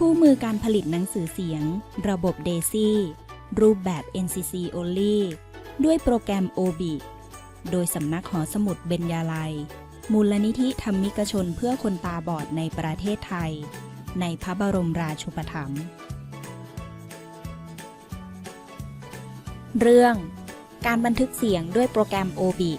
คู่มือการผลิตหนังสือเสียง ระบบ DAISY รูปแบบ NCC Only ด้วยโปรแกรม OBI โดยสำนักหอสมุดเบญญาลัย มูลนิธิธรรมิกชนเพื่อคนตาบอดในประเทศไทย ในพระบรมราชูปถัมภ์เรื่อง การบันทึกเสียงด้วยโปรแกรม OBI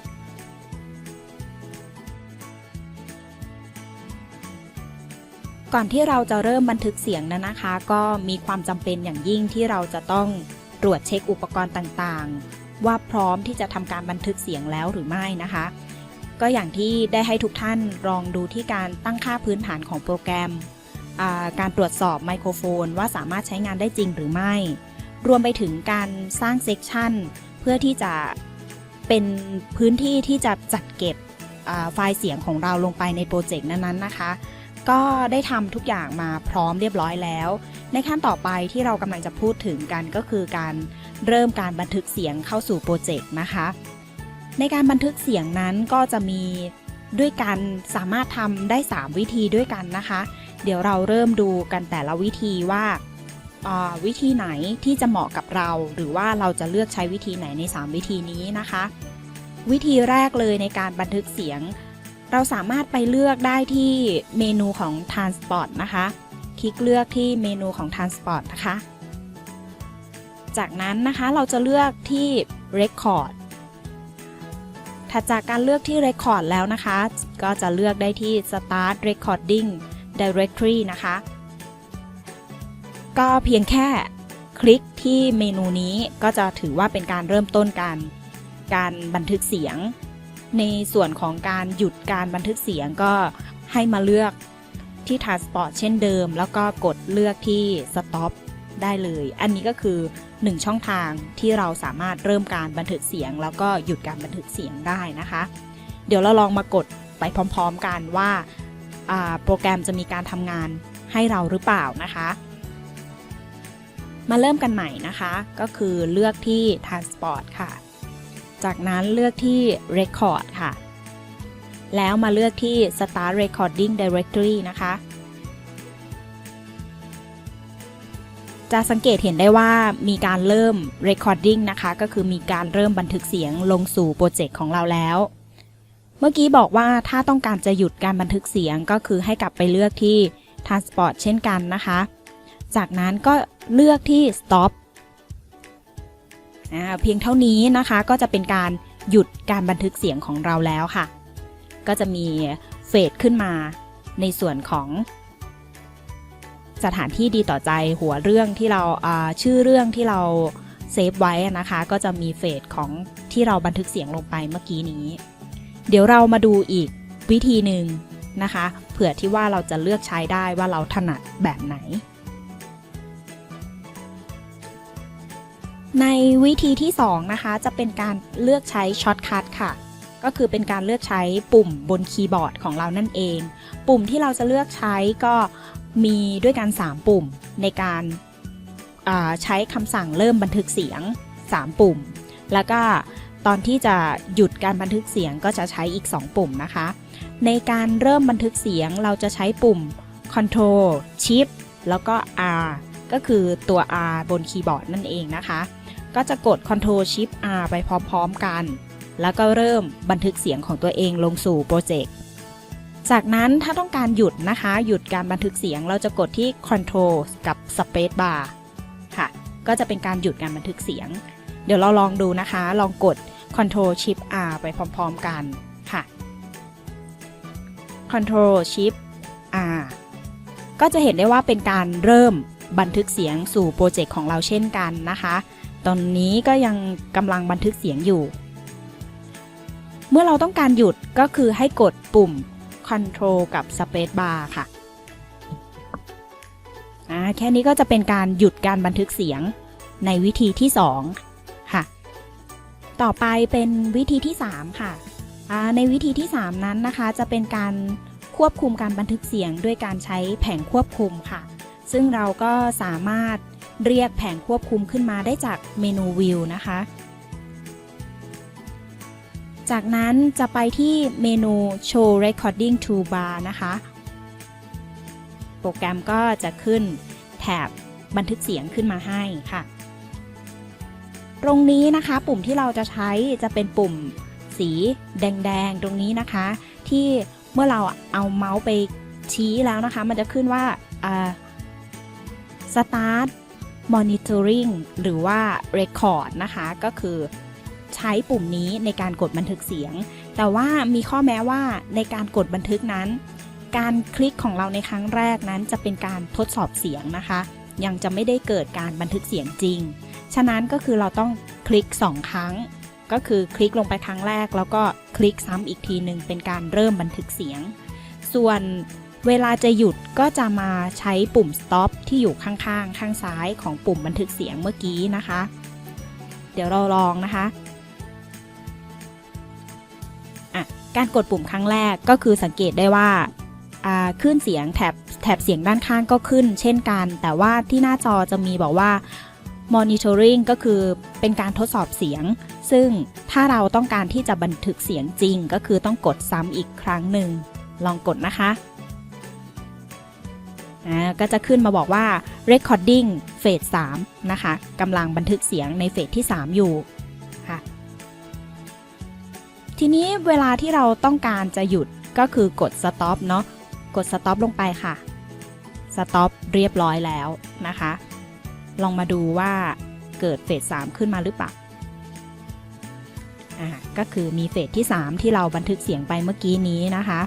ก่อนที่เราจะเริ่มบันทึกเสียงนั้นนะคะ ก็มีความจำเป็นอย่างยิ่งที่เราจะต้องตรวจเช็คอุปกรณ์ต่างๆ ว่าพร้อมที่จะทำการบันทึกเสียงแล้วหรือไม่นะคะ ก็อย่างที่ได้ให้ทุกท่านลองดูที่การตั้งค่าพื้นฐานของโปรแกรม การตรวจสอบไมโครโฟน ว่าสามารถใช้งานได้จริงหรือไม่ รวมไปถึงการสร้างเซกชันเพื่อที่จะเป็นพื้นที่ที่จะจัดเก็บไฟล์เสียงของเราลงไปในโปรเจกต์นั้นๆนะคะ ก็ได้ทำทุกอย่างมาพร้อมเรียบร้อยแล้ว ในขั้นต่อไปที่เรากำลังจะพูดถึงกันก็คือการเริ่มการบันทึกเสียงเข้าสู่โปรเจกต์นะคะ ในการบันทึกเสียงนั้นก็จะมีด้วยกันสามารถทำได้ 3 วิธีด้วยกันนะคะ เดี๋ยวเราเริ่มดูกันแต่ละวิธีว่าอ่าวิธีไหนที่จะเหมาะกับเรา หรือว่าเราจะเลือกใช้วิธีไหนใน 3 วิธีนี้นะคะ วิธีแรกเลยในการบันทึกเสียง เราสามารถไปเลือกได้ที่เมนูของ Transport นะคะ คลิกเลือกที่เมนูของ Transport นะคะ จากนั้นนะคะเราจะเลือกที่ Record ถัดจากการเลือกที่ Record แล้วนะคะ ก็จะเลือกได้ที่ Start Recording Directory นะคะ ก็เพียงแค่คลิกที่เมนูนี้ก็จะถือว่าเป็นการเริ่มต้นการการบันทึกเสียง ในส่วนของการหยุดการบันทึกเสียงก็ให้มาเลือกที่ Transport เช่นเดิม แล้วก็กดเลือกที่ Stop ได้เลย อันนี้ก็คือ 1 ช่องทางที่เราสามารถเริ่มการบันทึกเสียง แล้วก็หยุดการบันทึกเสียงได้นะคะ เดี๋ยวเราลองมากดไปพร้อมๆกันว่าอ่าโปรแกรมจะมีการทำงานให้เราหรือเปล่านะคะ มาเริ่มกันใหม่นะคะ ก็คือเลือกที่ Transport ค่ะ จากนั้นเลือกที่ Record ค่ะ แล้วมาเลือกที่ Start Recording Directory นะคะ จะสังเกตเห็นได้ว่ามีการเริ่ม Recording นะคะ ก็คือมีการเริ่มบันทึกเสียงลงสู่โปรเจกต์ของเราแล้ว เมื่อกี้บอกว่าถ้าต้องการจะหยุดการบันทึกเสียงก็คือให้กลับไปเลือกที่ Transport เช่นกันนะคะ จากนั้นก็เลือกที่ Stop เพียงเท่านี้นะคะก็จะเป็นการหยุดการบันทึกเสียงของเราแล้วค่ะ ก็จะมีเฟดขึ้นมาในส่วนของสถานที่ดีต่อใจหัวเรื่องที่เราชื่อเรื่องที่เราเซฟไว้นะคะ ก็จะมีเฟดของที่เราบันทึกเสียงลงไปเมื่อกี้นี้ เดี๋ยวเรามาดูอีกวิธีหนึ่งนะคะ เผื่อที่ว่าเราจะเลือกใช้ได้ว่าเราถนัดแบบไหน ในวิธีที่ 2 นะคะ จะเป็นการเลือกใช้ช็อตคัทค่ะ ก็คือเป็นการเลือกใช้ปุ่มบนคีย์บอร์ดของเรานั่นเอง ปุ่มที่เราจะเลือกใช้ก็มีด้วยกัน 3 ปุ่มในการใช้คำสั่งเริ่มบันทึกเสียง 3 ปุ่ม แล้วก็ตอนที่จะหยุดการบันทึกเสียงก็จะใช้อีก 2 ปุ่มนะคะ ในการเริ่มบันทึกเสียงเราจะใช้ปุ่ม Control Shift แล้วก็ R ก็คือตัว R บนคีย์บอร์ดนั่นเองนะคะ ก็จะกด Ctrl Shift R ไปพร้อมๆกัน แล้วก็เริ่มบันทึกเสียงของตัวเองลงสู่โปรเจกต์ จากนั้นถ้าต้องการหยุดนะคะ หยุดการบันทึกเสียงเราจะกดที่ Ctrl กับ Space Bar ค่ะ ก็จะเป็นการหยุดการบันทึกเสียง เดี๋ยวเราลองดูนะคะ ลองกด Ctrl Shift R ไปพร้อมๆกันค่ะ Ctrl Shift R ก็จะเห็นได้ว่าเป็นการเริ่มบันทึกเสียงสู่โปรเจกต์ของเราเช่นกันนะคะ ตอนนี้ก็ยังกำลังบันทึกเสียงอยู่ เมื่อเราต้องการหยุดก็คือให้กดปุ่ม Control กับ Space Bar ค่ะแค่นี้ก็จะเป็นการหยุดการบันทึกเสียงในวิธีที่ 2 ค่ะ ต่อไปเป็นวิธีที่ 3 ค่ะ ในวิธีที่ 3 นั้นนะคะจะเป็นการควบคุมการบันทึกเสียงด้วยการใช้แผงควบคุมค่ะ ซึ่งเราก็สามารถ เรียกแผงควบคุมขึ้นมาได้จากเมนูวิวนะคะ จากนั้นจะไปที่เมนู Show Recording Toolbar นะคะ โปรแกรมก็จะขึ้นแถบบันทึกเสียงขึ้นมาให้ค่ะ ตรงนี้นะคะปุ่มที่เราจะใช้จะเป็นปุ่มสีแดงๆ ตรงนี้นะคะ ที่เมื่อเราเอาเมาส์ไปชี้แล้วนะคะ มันจะขึ้นว่าอ่า start monitoring หรือว่า record นะคะ ก็คือใช้ปุ่มนี้ในการกดบันทึกเสียง แต่ว่ามีข้อแม้ว่าในการกดบันทึกนั้น การคลิกของเราในครั้งแรกนั้นจะเป็นการทดสอบเสียงนะคะ ยังจะไม่ได้เกิดการบันทึกเสียงจริง ฉะนั้นก็คือเราต้องคลิก 2 ครั้ง ก็คือคลิกลงไปครั้งแรก แล้วก็คลิกซ้ำอีกทีหนึ่งเป็นการเริ่มบันทึกเสียง ส่วน เวลาจะหยุดก็จะมาใช้ปุ่ม stop ที่อยู่ข้างๆข้างซ้ายของปุ่มบันทึกเสียงเมื่อกี้นะคะ เดี๋ยวเราลองนะคะะการกดปุ่มครั้งแรกก็คือสังเกตได้ว่าขึ้นเสียงแถบแถบเสียงด้านข้างก็ขึ้น เช่นกัน แต่ว่าที่หน้าจอจะมีบอกว่า monitoring ก็คือเป็นการทดสอบเสียง ซึ่งถ้าเราต้องการที่จะบันทึกเสียงจริง ก็คือต้องกดซ้ำอีกครั้งหนึ่ง ลองกดนะคะ ก็จะขึ้นมาบอกว่า recording phase 3นะคะกำลังบันทึกเสียงในเฟสที่ 3 อยู่ค่ะทีนี้เวลาที่เราต้องการจะหยุดก็คือกด stop เนาะกด stop ลงไปค่ะ stop เรียบร้อยแล้วนะคะ ลองมาดูว่าเกิดเฟส3ขึ้นมาหรือเปล่าอ่าก็คือมีเฟสที่ 3 ที่เราบันทึกเสียงไปเมื่อกี้นี้นะคะ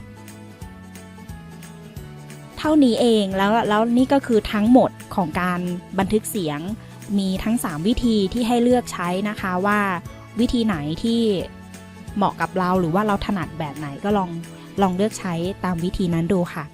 เท่านี้เองแล้วแล้วนี่ก็คือทั้งหมดของการบันทึกเสียง มีทั้ง 3 วิธีที่ให้เลือกใช้นะคะว่าวิธีไหนที่เหมาะกับเราหรือว่าเราถนัดแบบไหนก็ลองลองเลือกใช้ตามวิธีนั้นดูค่ะ